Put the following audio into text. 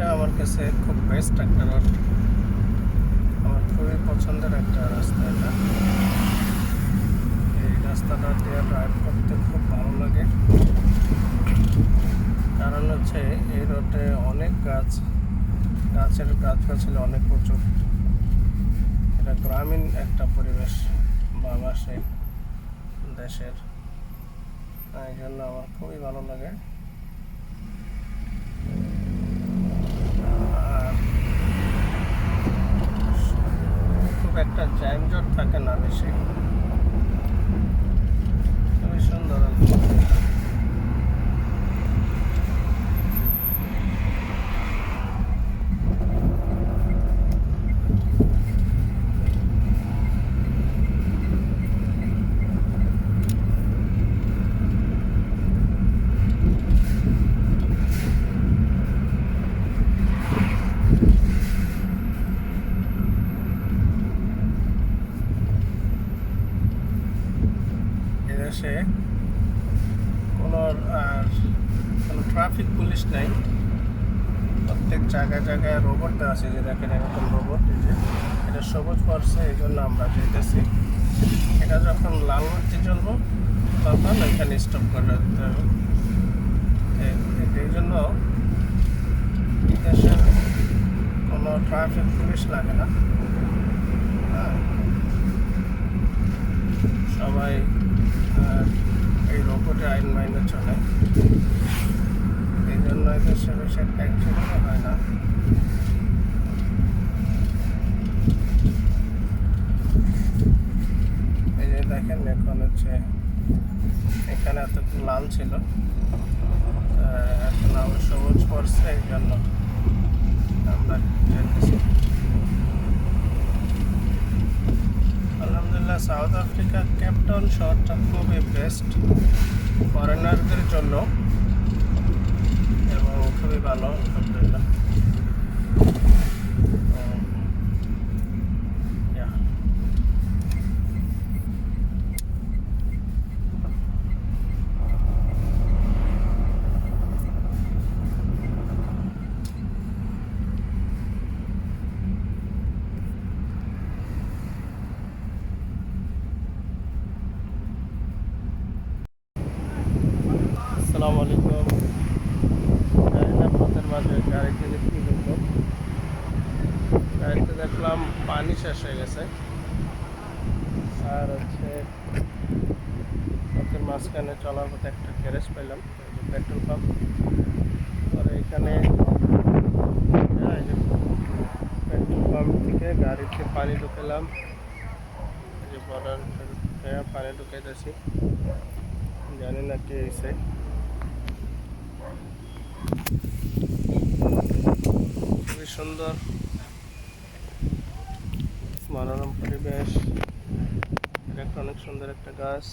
এটা আমার কাছে খুব বেস্ট একটা রোড আমার খুবই পছন্দের একটা রাস্তা এটা। এই রাস্তাটা দিয়ে ড্রাইভ করতে খুব ভালো লাগে। কারণ হচ্ছে এই রোডে অনেক গাছ, গাছের গাছ গাছালি অনেক প্রচুর এটা গ্রামীণ একটা পরিবেশ বাংলাদেশে দেশের। এই জন্য আমার খুবই ভালো লাগে আর খুব একটা যানজট থাকে না বেশি খুবই সুন্দর এদেশে কোনো আর কোনো ট্রাফিক পুলিশ নাই। প্রত্যেক জায়গায় জায়গায় রোবট দেওয়া আছে যে দেখেন এরকম রোবট এই যে। এটা সবুজ পড়ছে এই জন্য আমরা যেতেছি এটা যখন লাল বাতি জ্বলবো, তখন এখানে স্টপ করে দিতে হবে। এই জন্য কোনো ট্রাফিক পুলিশ লাগে না। সবাই এই রোবটে আইন মাইনে চলে। এই জন্য এদের সে বেশি একটা অ্যাক্সিডেন্টও হয় না। এই যে দেখেন, এখন হচ্ছে এখানে এত লাল ছিল। এখন আবার সবুজ পড়ছে, এই জন্য আমরা আলহামদুলিল্লাহ সাউথ আফ্রিকা ক্যাপটাউন শহরটা খুবই বেস্ট ফরেনারদের জন্য এবং খুবই ভালো। আসসালামু আলাইকুম। আপনাদের মাঝে গাড়ি থেকে কী দেখব গাড়িতে দেখলাম পানি শেষ হয়ে গেছে। আর হচ্ছে পথের মাঝখানে চলার পথে একটা গ্যারেজ পেলাম পেট্রোল পাম্প। পরে এখানে পেট্রোল পাম্প থেকে গাড়িতে পানি ঢুকেলাম। যে বর্ডার পানি ঢুকাইতেছি। জানি না কে এসে। খুবই সুন্দর। মনোরম পরিবেশ। এটা একটা অনেক সুন্দর একটা গাছ।